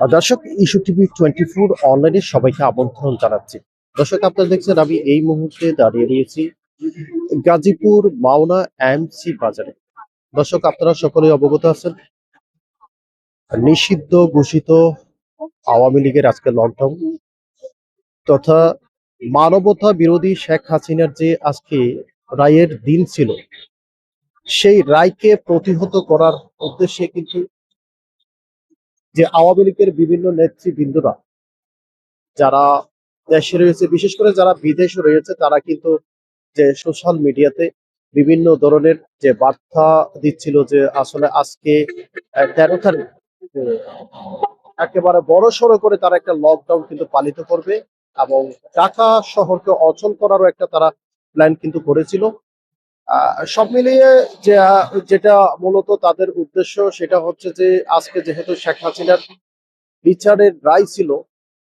দর্শক issue TV twenty four অনলাইনে সবাইকে আমন্ত্রণ জানাচ্ছি। দর্শক, আপনারা দেখছেন, আমি এই মুহূর্তে দাঁড়িয়ে রয়েছি গাজীপুর মাওনা এমসি বাজারে। দর্শক, আপনারা সকলেই অবগত আছেন, নিষিদ্ধ ঘোষিত আওয়ামী লীগের আজকে লকডাউন তথা মানবতা বিরোধী শেখ হাসিনার যে আজকে রায়ের দিন ছিল, সেই রায়কে প্রতিহত করার উদ্দেশ্যে কিন্তু যে আওয়ামী লীগের বিভিন্ন নেতৃবৃন্দরা যারা দেশে রয়েছে, বিশেষ করে যারা বিদেশে রয়েছে, তারা কিন্তু যে সোশ্যাল মিডিয়াতে বিভিন্ন ধরনের যে বার্তা দিচ্ছিল যে আসলে আজকে তেরো তারিখ একেবারে বড় সড়ো করে তারা একটা লকডাউন কিন্তু পালিত করবে এবং ঢাকা শহরকে অচল করারও একটা তারা প্ল্যান কিন্তু করেছিল। সব মিলিয়ে যে যেটা মূলত তাদের উদ্দেশ্য, সেটা হচ্ছে যে, আজকে যেহেতু শেখ হাসিনার বিচারের রায় ছিল,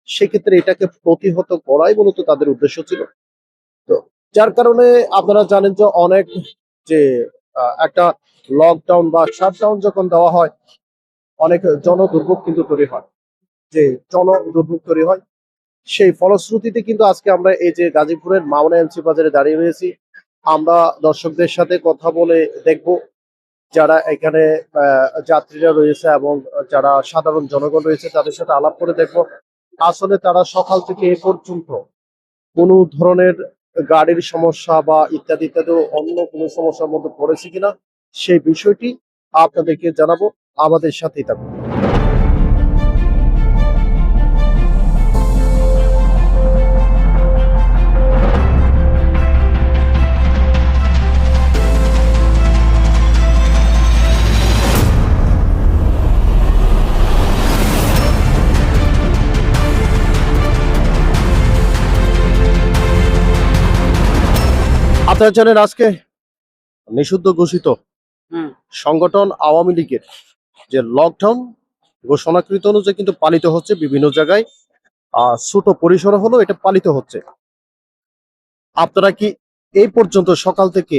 সেক্ষেত্রে এটাকে প্রতিহত করাই মূলত তাদের উদ্দেশ্য ছিল। তো যার কারণে আপনারা জানেন যে, অনেক যে একটা লকডাউন বা শাটডাউন যখন দেওয়া হয়, অনেক জন দুর্ভোগ কিন্তু তৈরি হয়। যে জন দুর্ভোগ তৈরি হয়, সেই ফলশ্রুতিতে কিন্তু আজকে আমরা এই যে গাজীপুরের মাওনা এমসি বাজারে দাঁড়িয়ে রয়েছি। আমরা দর্শকদের সাথে কথা বলে দেখব যারা এখানে যাত্রীরা রয়েছে এবং যারা সাধারণ জনগণ রয়েছে তাদের সাথে আলাপ করে দেখব। আসলে তারা সকাল থেকে এ পর্যন্ত কোনো ধরনের গাড়ির সমস্যা বা ইত্যাদি ইত্যাদি অন্য কোনো সমস্যার মধ্যে পড়েছে কিনা সেই বিষয়টি আপনাদেরকে জানাব। আমাদের সাথেই থাকুন। আপনারা জানেন আজকে নিষিদ্ধ ঘোষিত। সংগঠন আওয়ামী লীগের যে লকডাউন ঘোষণাকৃত অনুযায়ী কিন্তু পালিত হচ্ছে বিভিন্ন জায়গায়। ছোট পরিসরে হলো এটা পালিত হচ্ছে। আপনারা কি এই পর্যন্ত সকাল থেকে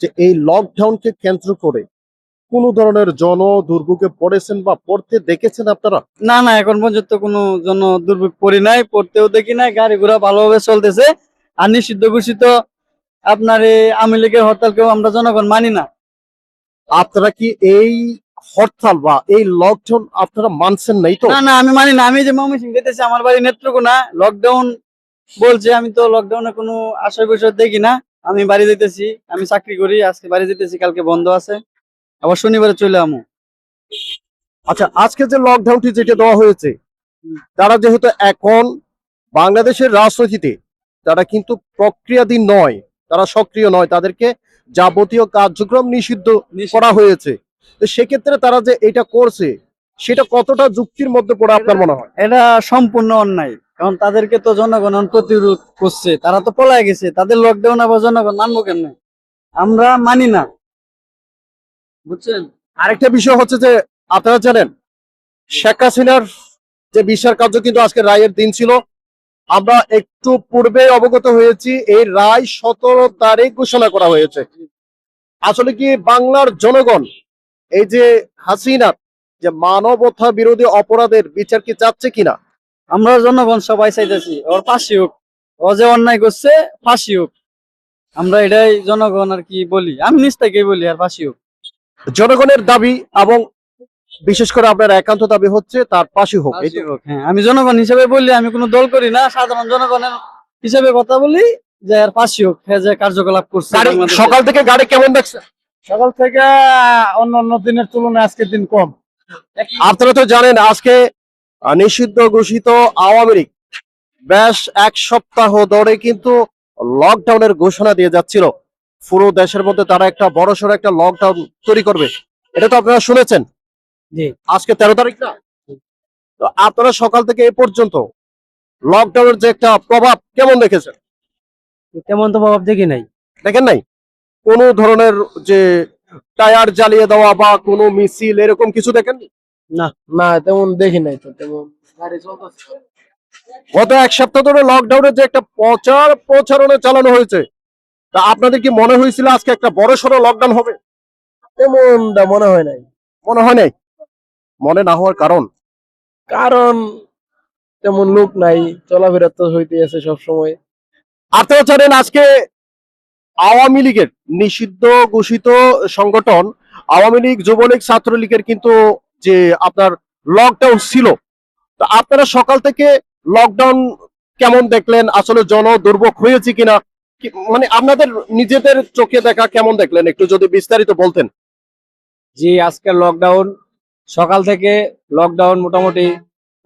যে এই লকডাউনকে কেন্দ্র করে কোন ধরনের জন দুর্ভোগে পড়েছেন বা পড়তে দেখেছেন আপনারা? না না এখন পর্যন্ত কোনো জন দুর্ভোগ পড়ি নাই পড়তেও দেখি নাই গাড়ি ঘোড়া ভালোভাবে চলতেছে। আর নিষিদ্ধ ঘোষিত আপনার এই আওয়ামী লীগের হরতালকেও আমরা জনগণ মানি না। আপনারা কি এই হরতাল বা এই লকডাউন আপনারা মানছেন নাই তো? না না আমি মানি না। আমি যে ময়মনসিং যেতেছি আমার বাড়ি নেত্রকোনা। লকডাউন বলছে আমি তো লকডাউনে কোনো আশয় বিষয় দেখি না। আমি বাড়ি যেতেছি আমি চাকরি করি আজকে বাড়ি যেতেছি কালকে বন্ধ আছে। আবার শনিবারে চলে আমু। আচ্ছা আজকে যে লকডাউনটি যেটা দেওয়া হয়েছে তারা যেহেতু এখন বাংলাদেশের রাজনীতিতে তারা কিন্তু প্রক্রিয়াধীন নয়। তারা সক্রিয় নয় তাদেরকে যাবতীয় কার্যক্রম নিষিদ্ধ করা হয়েছে। তো সেক্ষেত্রে তারা যে এটা করছে সেটা কতটা যুক্তির মধ্যে পড়ে আপনার মনে হয়? এটা সম্পূর্ণ অন্যায় কারণ তাদেরকে তো জনগণ প্রতিরোধ করছে তারা তো পলায় গেছে তাদের লকডাউন আবার জনগণ মানবো কেমনে? আমরা মানি না। বুঝছেন? আরেকটা বিষয় হচ্ছে যে আপনারা জানেন শেখ হাসিনার যে বিচার কার্য কিন্তু আজকে রায়ের দিন ছিল আমরা একটু পূর্বে অবগত হয়েছি এই রায় সতেরো তারিখ ঘোষণা করা হয়েছে। আসলে কি বাংলার জনগণ এই যে হাসিনার যে মানবতা বিরোধী অপরাধের বিচার কি চাচ্ছে কিনা? আমরা জনগণ সবাই চাইতেছি ওর ফাঁসি হোক ও যে অন্যায় করছে ফাঁসি হোক। আমরা এটাই জনগণ আর কি বলি আমি নিজ থেকেই বলি আর ফাঁসি হোক। জনগণের দাবি এবং বিশেষ করে আপনার একান্ত দাবি হচ্ছে তার পাশে হোক হ্যাঁ আমি জনগণ হিসেবে বলি আমি কোনো দল করি না সাধারণ জনগণের হিসেবে কথা বলি যে আর ফাঁসি হোক হ্যাঁ যে কার্যকলাপ করছে সকাল থেকে গাড়ি কেমন দেখছে? সকাল থেকে অন্য অন্য দিনের তুলনায় আজকের দিন কম। আপনারা তো জানেন আজকে নিষিদ্ধ ঘোষিত আওয়ামী লীগ বেশ এক সপ্তাহ ধরে কিন্তু লকডাউনের ঘোষণা দিয়ে যাচ্ছিল। পুরো দেশের মধ্যে তারা একটা বড়সড় একটা লকডাউন তৈরি করবে। এটা তো আপনারা শুনেছেন। জি। আজকে তেরো তারিখ না? তো আপনারা সকাল থেকে এ পর্যন্ত লকডাউনের যে একটা প্রভাব কেমন দেখেছেন? তেমন তো প্রভাব দেখি নাই। দেখেন নাই? কোন ধরনের যে টায়ার জ্বালিয়ে দেওয়া বা কোনো মিছিল এরকম কিছু দেখেন না? না। তেমন দেখি নাই তো তেমন গত এক সপ্তাহ ধরে লকডাউনের যে একটা প্রচার প্রচারণা চালানো হয়েছে তা আপনাদের কি মনে হয়েছিল আজকে একটা বড় সড়ো লকডাউন হবে? তেমন মনে হয় নাই। মনে হয় নাই? মনে না হওয়ার কারণ? কারণ তেমন লোক নাই চলাফেরা তো হইতে আছে সবসময়। আপনারা জানেন আজকে আওয়ামী লীগের নিষিদ্ধ ঘোষিত সংগঠন আওয়ামী লীগ যুবলীগ ছাত্রলীগের কিন্তু যে আপনার লকডাউন ছিল তা আপনারা সকাল থেকে লকডাউন কেমন দেখলেন? আসলে জন দুর্ভোগ হয়েছে কিনা? মানে আপনাদের নিজেদের চোখে দেখা কেমন দেখলেন? একটু যদি বিস্তারিত বলতেন। জি আজকে লকডাউন সকাল থেকে লকডাউন মোটামুটি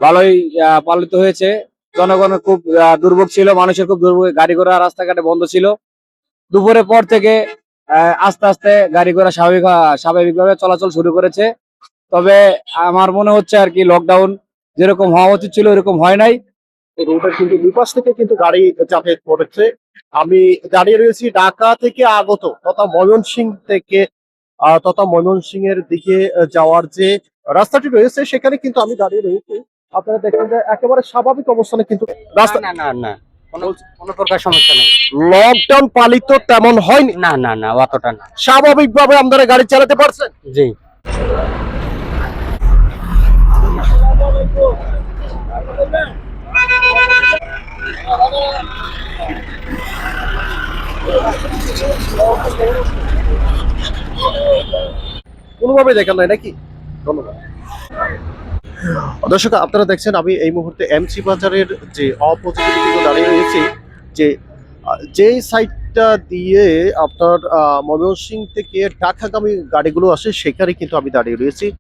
ভালোই পালিত হয়েছে। জনগণের খুব দুর্ভোগ ছিল, মানুষের খুব দুর্ভোগ, গাড়ি ঘোড়া রাস্তাঘাটে বন্ধ ছিল। দুপুরের পর থেকে আস্তে আস্তে গাড়ি ঘোড়া স্বাভাবিক স্বাভাবিকভাবে চলাচল শুরু করেছে। তবে আমার মনে হচ্ছে আর কি লকডাউন যেরকম হওয়া উচিত ছিল এরকম হয় নাই। রোডের কিন্তু বিপাশ থেকে কিন্তু গাড়ি যাতায়াত করেছে। আমি দাঁড়িয়ে রয়েছি ঢাকা থেকে আগত তথা ময়মনসিং থেকে তথা ময়মনসিং এর দিকে যাওয়ার যে রাস্তাটি রয়েছে সেখানে কিন্তু আমি দাঁড়িয়ে রয়েছি। আপনারা দেখেন যে একেবারে স্বাভাবিক অবস্থানে কিন্তু রাস্তা না না না কোনো প্রকার সমস্যা নেই। লকডাউন পালিত তেমন হয়নি? না না না অতটা না। স্বাভাবিকভাবে আপনারা গাড়ি চালাতে পারছেন? জি। কোনোভাবে দেখা নাই, নাকি? ধন্যবাদ। দর্শক, আপনারা দেখছেন আমি এই মুহূর্তে এমসি বাজারের যে অপোজিটে কিন্তু দাঁড়িয়ে রয়েছে, যে যেই সাইডটা দিয়ে আপনার ময়মনসিং থেকে ঢাকাগামী গাড়িগুলো আসে, সেখানে কিন্তু আমি দাঁড়িয়ে রয়েছি।